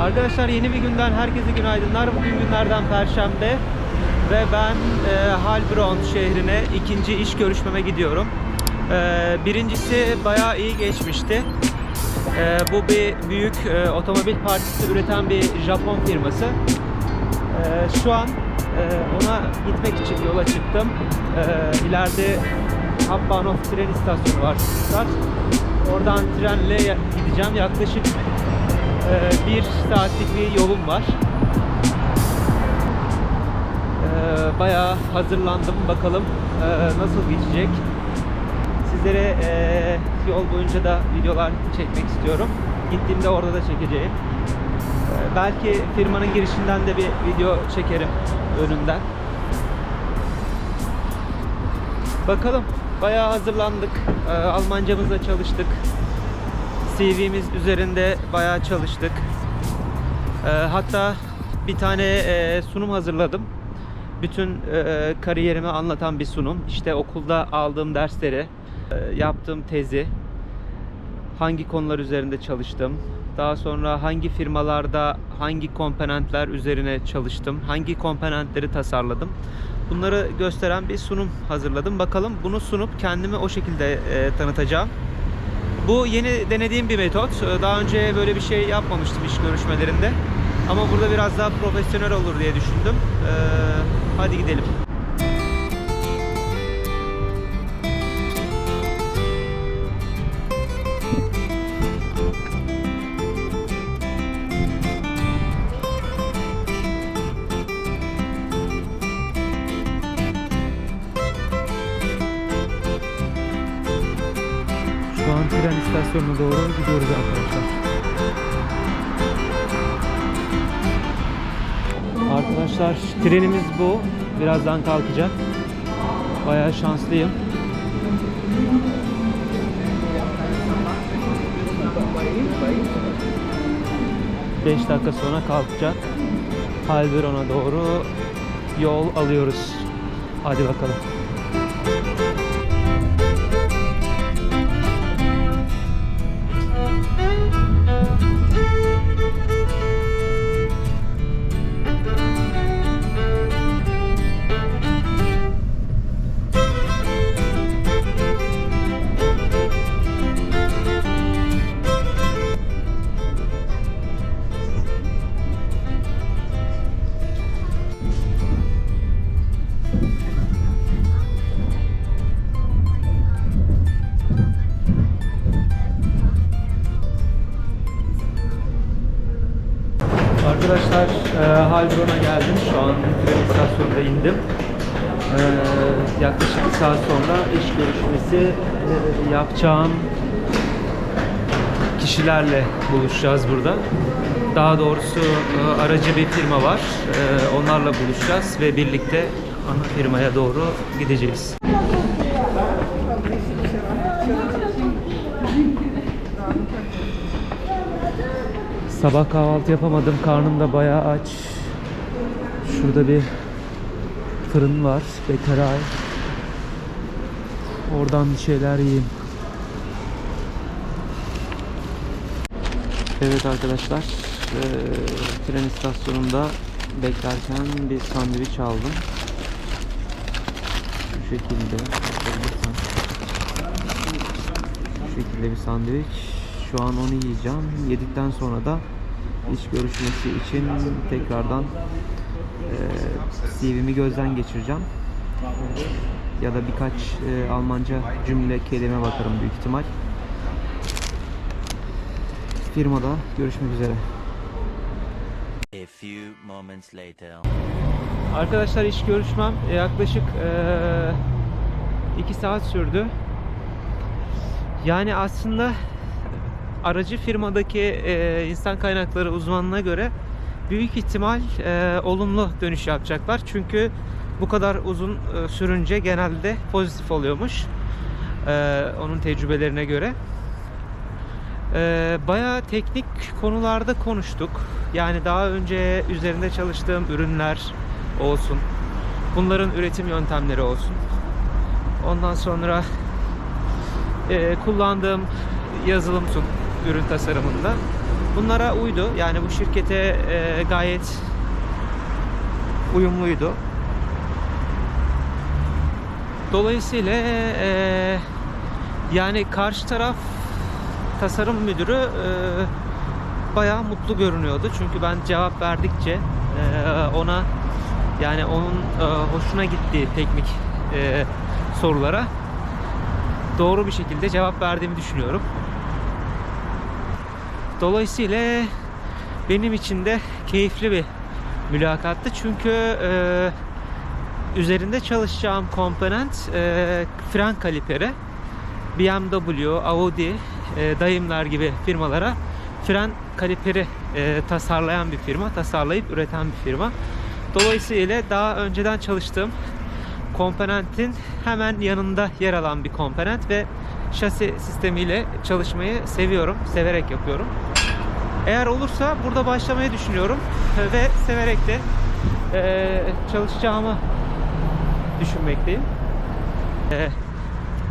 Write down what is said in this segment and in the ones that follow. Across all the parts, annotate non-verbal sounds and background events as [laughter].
Arkadaşlar yeni bir günden herkese günaydınlar. Bugün günlerden Perşembe ve ben e, Heilbronn şehrine ikinci iş görüşmeme gidiyorum. E, birincisi bayağı iyi geçmişti. E, bu bir büyük e, otomobil partisi üreten bir Japon firması. E, şu an e, ona gitmek için yola çıktım. E, ileride Hauptbahnhof tren istasyonu var. Oradan trenle gideceğim. Yaklaşık bir saatlik bir yolum var. E, bayağı hazırlandım. Bakalım e, nasıl geçecek. Sizlere yol boyunca da videolar çekmek istiyorum. Gittiğimde orada da çekeceğim. Belki firmanın girişinden de bir video çekerim önünden. Bakalım. Bayağı hazırlandık. Almancamızla çalıştık. CV'miz üzerinde bayağı çalıştık. E, hatta bir tane e, sunum hazırladım. Bütün e, kariyerimi anlatan bir sunum. İşte okulda aldığım dersleri, e, yaptığım tezi, hangi konular üzerinde çalıştım, daha sonra hangi firmalarda hangi komponentler üzerine çalıştım, hangi komponentleri tasarladım. Bunları gösteren bir sunum hazırladım. Bakalım bunu sunup kendimi o şekilde e, tanıtacağım. Bu yeni denediğim bir metot. Ee, Daha önce böyle bir şey yapmamıştım iş görüşmelerinde. Ama burada biraz daha profesyonel olur diye düşündüm. Ee, hadi gidelim. İstasyonuna doğru gidiyoruz arkadaşlar. Arkadaşlar trenimiz bu. Birazdan kalkacak. Bayağı şanslıyım. Beş dakika sonra kalkacak. Heilbronn'a doğru yol alıyoruz. Hadi bakalım. Arkadaşlar e, Heilbronn'a geldim. Şu an tren istasyonunda indim. E, yaklaşık bir saat sonra iş görüşmesi e, yapacağım kişilerle buluşacağız burada. Daha doğrusu e, aracı bir firma var. E, onlarla buluşacağız ve birlikte ana firmaya doğru gideceğiz. Sabah kahvaltı yapamadım. Karnım da bayağı aç. Şurada bir fırın var. Beteray. Oradan bir şeyler yiyeyim. Evet arkadaşlar. eee, tren istasyonunda beklerken bir sandviç aldım. Şu şekilde. Şu şekilde bir sandviç. Şu an onu yiyeceğim. Yedikten sonra da iş görüşmesi için tekrardan eee CV'mi gözden geçireceğim. Ya da birkaç eee, Almanca cümle kelime bakarım büyük ihtimal. Firmada görüşmek üzere. A few moments later. Arkadaşlar iş görüşmem yaklaşık 2 saat sürdü. Yani aslında aracı firmadaki eee, insan kaynakları uzmanına göre büyük ihtimal eee, olumlu dönüş yapacaklar. Çünkü bu kadar uzun eee, sürünce genelde pozitif oluyormuş. Eee, onun tecrübelerine göre. Eee bayağı teknik konularda konuştuk. Yani daha önce üzerinde çalıştığım ürünler olsun. Bunların üretim yöntemleri olsun. Ondan sonra eee, kullandığım yazılım ürün tasarımında. bunlara uydu. Yani bu şirkete e, gayet uyumluydu. Dolayısıyla e, yani karşı taraf tasarım müdürü e, bayağı mutlu görünüyordu. Çünkü ben cevap verdikçe e, ona yani onun e, hoşuna gittiği teknik e, sorulara doğru bir şekilde cevap verdiğimi düşünüyorum. Dolayısıyla benim için de keyifli bir mülakattı. Çünkü e, üzerinde çalışacağım komponent e, fren kaliperi. BMW, Audi, e, Daimler gibi firmalara fren kaliperi e, tasarlayan bir firma, tasarlayıp üreten bir firma. Dolayısıyla daha önceden çalıştığım komponentin hemen yanında yer alan bir komponent ve şasi sistemiyle çalışmayı seviyorum, severek yapıyorum. Eğer olursa burada başlamayı düşünüyorum [laughs] ve severek de e, çalışacağımı düşünmekteyim. E,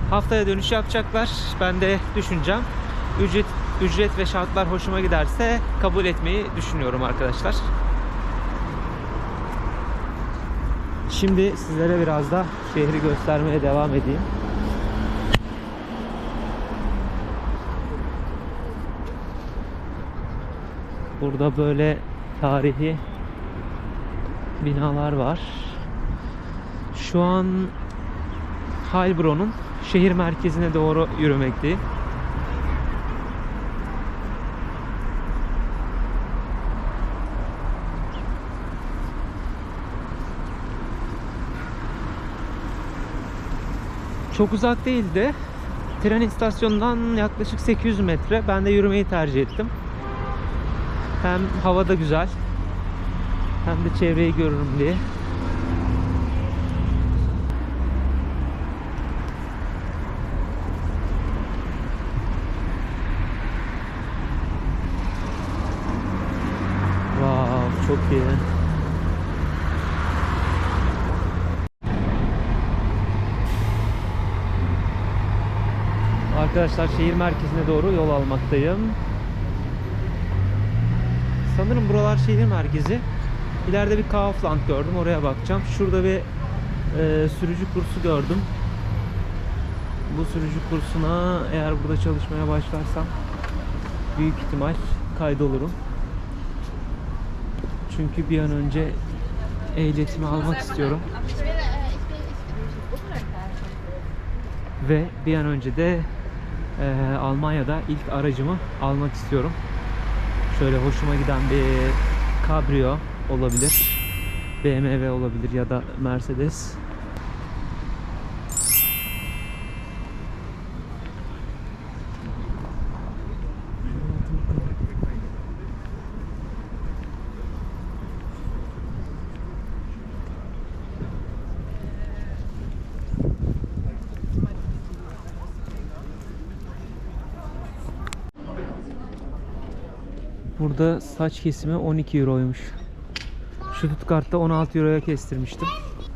haftaya dönüş yapacaklar. Ben de düşüneceğim. Ücret ücret ve şartlar hoşuma giderse kabul etmeyi düşünüyorum arkadaşlar. Şimdi sizlere biraz da şehri göstermeye devam edeyim. Burada böyle tarihi binalar var. Şu an Heilbronn'un şehir merkezine doğru yürümekteyim. Çok uzak değildi. Tren istasyonundan yaklaşık 800 metre. Ben de yürümeyi tercih ettim. Hem havada güzel hem de çevreyi görürüm diye. Wow, çok iyi. Arkadaşlar şehir merkezine doğru yol almaktayım. Sanırım buralar şehir merkezi. İleride bir Kaufland gördüm. Oraya bakacağım. Şurada bir e, sürücü kursu gördüm. Bu sürücü kursuna eğer burada çalışmaya başlarsam büyük ihtimal kaydolurum. Çünkü bir an önce ehliyetimi almak istiyorum. Ve bir an önce de e, Almanya'da ilk aracımı almak istiyorum. Şöyle hoşuma giden bir Cabrio olabilir. BMW olabilir ya da Mercedes. Burada saç kesimi 12 euroymuş. Stuttgart'ta 16 euroya kestirmiştim.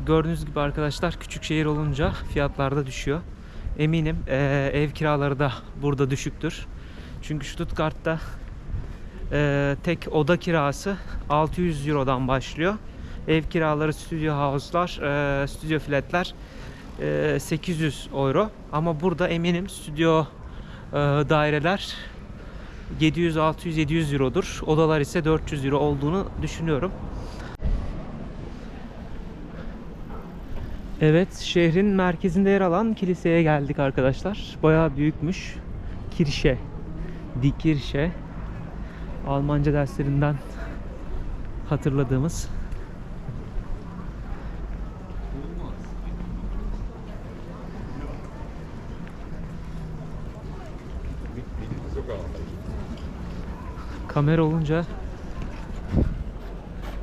Gördüğünüz gibi arkadaşlar küçük şehir olunca fiyatlar da düşüyor. Eminim eee, ev kiraları da burada düşüktür. Çünkü Stuttgart'ta eee, tek oda kirası 600 eurodan başlıyor. Ev kiraları, stüdyo house'lar, eee, stüdyo flatler eee, 800 euro. Ama burada eminim stüdyo eee, daireler 700, 600, 700 eurodur. Odalar ise 400 euro olduğunu düşünüyorum. Evet, şehrin merkezinde yer alan kiliseye geldik arkadaşlar. Bayağı büyükmüş. Kirşe. Die Kirche. Almanca derslerinden hatırladığımız. Kamera olunca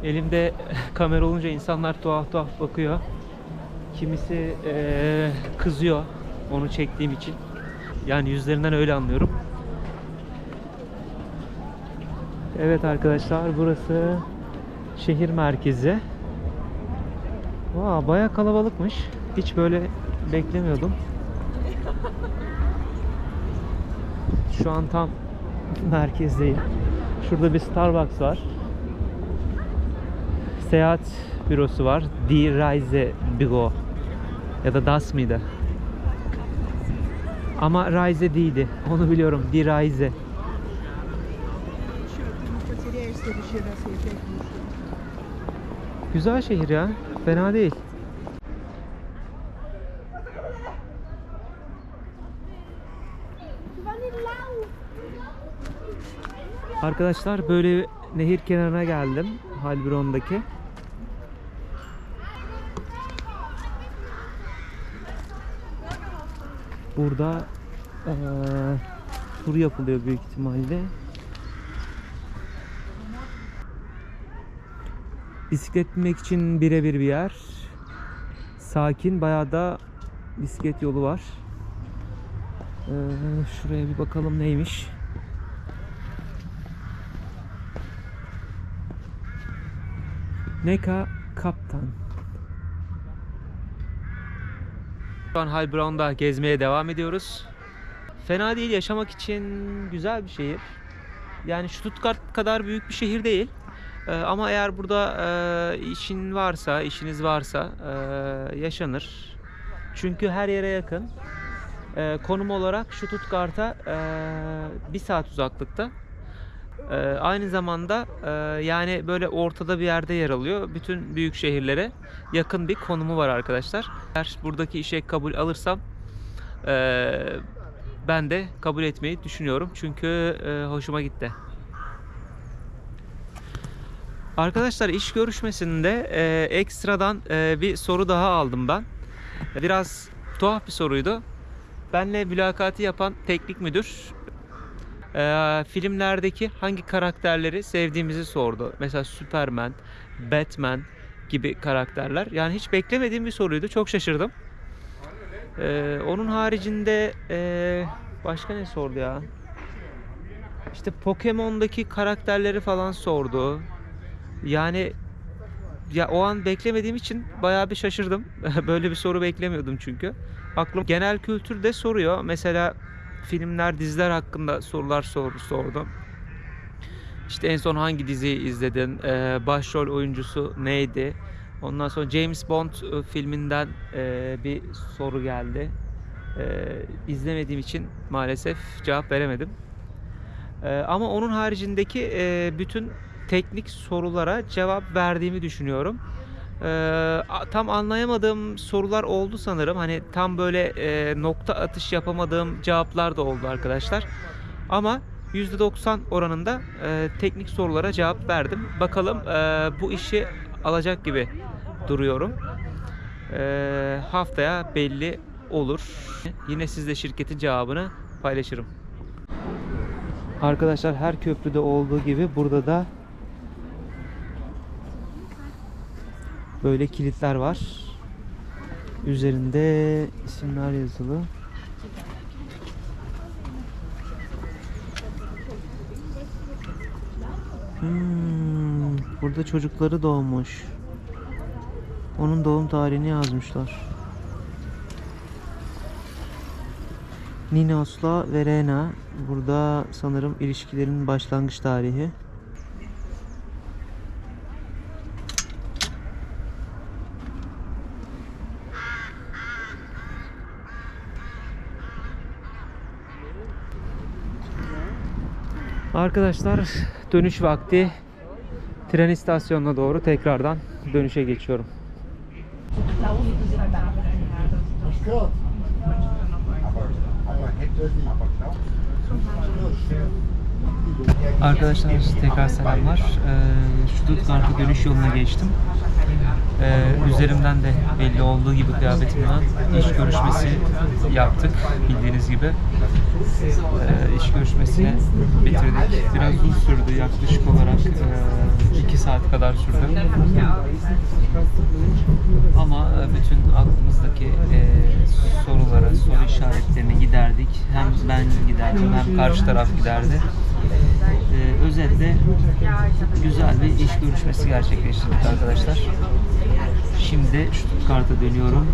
elimde [laughs] kamera olunca insanlar tuhaf tuhaf bakıyor. Kimisi eee, kızıyor onu çektiğim için. Yani yüzlerinden öyle anlıyorum. Evet arkadaşlar burası şehir merkezi. Vaa baya kalabalıkmış. Hiç böyle beklemiyordum. Şu an tam [laughs] merkezdeyim. Şurada bir Starbucks var. Seyahat bürosu var. Die Reise Büro. Ya da Das mıydı? Ama Reise değildi. Onu biliyorum. Die Reise. Güzel şehir ya. Fena değil. Arkadaşlar böyle nehir kenarına geldim. Halbron'daki. Burada eee tur yapılıyor büyük ihtimalle. Bisiklet binmek için birebir bir yer. Sakin, bayağı da bisiklet yolu var. Ee, şuraya bir bakalım neymiş. Neka Kaptan. Şu an Heilbronn'da gezmeye devam ediyoruz. Fena değil, yaşamak için güzel bir şehir. Yani Stuttgart kadar büyük bir şehir değil. Ee, ama eğer burada e, işin varsa, işiniz varsa e, yaşanır. Çünkü her yere yakın. E, konum olarak Stuttgart'a e, bir saat uzaklıkta. E, aynı zamanda e, yani böyle ortada bir yerde yer alıyor. Bütün büyük şehirlere yakın bir konumu var arkadaşlar. Eğer buradaki işe kabul alırsam e, ben de kabul etmeyi düşünüyorum. Çünkü e, hoşuma gitti. Arkadaşlar iş görüşmesinde e, ekstradan e, bir soru daha aldım ben. Biraz tuhaf bir soruydu. Benle mülakatı yapan teknik müdür e, filmlerdeki hangi karakterleri sevdiğimizi sordu. Mesela Superman, Batman gibi karakterler. Yani hiç beklemediğim bir soruydu. Çok şaşırdım. E, onun haricinde e, başka ne sordu ya? İşte Pokemon'daki karakterleri falan sordu. Yani ya o an beklemediğim için bayağı bir şaşırdım. [laughs] Böyle bir soru beklemiyordum çünkü. Aklım genel kültür de soruyor. Mesela filmler, diziler hakkında sorular sor, sordum. İşte en son hangi diziyi izledin? Ee, başrol oyuncusu neydi? Ondan sonra James Bond e, filminden e, bir soru geldi. E, izlemediğim için maalesef cevap veremedim. E, ama onun haricindeki e, bütün teknik sorulara cevap verdiğimi düşünüyorum. Ee, tam anlayamadığım sorular oldu sanırım. Hani tam böyle e, nokta atış yapamadığım cevaplar da oldu arkadaşlar. Ama %90 oranında e, teknik sorulara cevap verdim. Bakalım e, bu işi alacak gibi duruyorum. E, haftaya belli olur. Yine sizle şirketin cevabını paylaşırım. Arkadaşlar her köprüde olduğu gibi burada da böyle kilitler var. Üzerinde isimler yazılı. Hmm, burada çocukları doğmuş. Onun doğum tarihini yazmışlar. Ninos'la Verena. Burada sanırım ilişkilerin başlangıç tarihi. Arkadaşlar dönüş vakti tren istasyonuna doğru tekrardan dönüşe geçiyorum. Arkadaşlar tekrar selamlar. Ee, Stuttgart'a dönüş yoluna geçtim. Ee, üzerimden de belli olduğu gibi kıyafetimden iş görüşmesi yaptık bildiğiniz gibi. Ee, iş görüşmesini bitirdik. Biraz uzun sürdü yaklaşık olarak 2 saat kadar sürdü. Ama e, bütün aklımızdaki e, sorulara, soru işaretlerini giderdik. Hem ben giderdim hem karşı taraf giderdi. Ee, özetle güzel bir iş görüşmesi gerçekleştirdik arkadaşlar. Şimdi Stuttgart'a dönüyorum.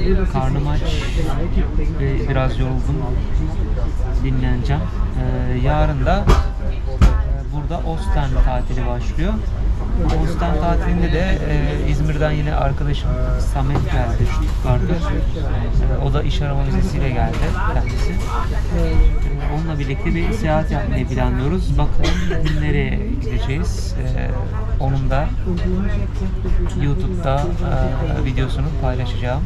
Ee, karnım aç ve biraz yoruldum. Dinleneceğim. Ee, yarın da e, Temmuz'da Osten tatili başlıyor. Osten tatilinde de e, İzmir'den yine arkadaşım Samet geldi Stuttgart'a. E, o da iş arama vizesiyle geldi kendisi. E, onunla birlikte bir seyahat yapmayı planlıyoruz. Bakalım nereye gideceğiz. E, onun da YouTube'da e, videosunu paylaşacağım.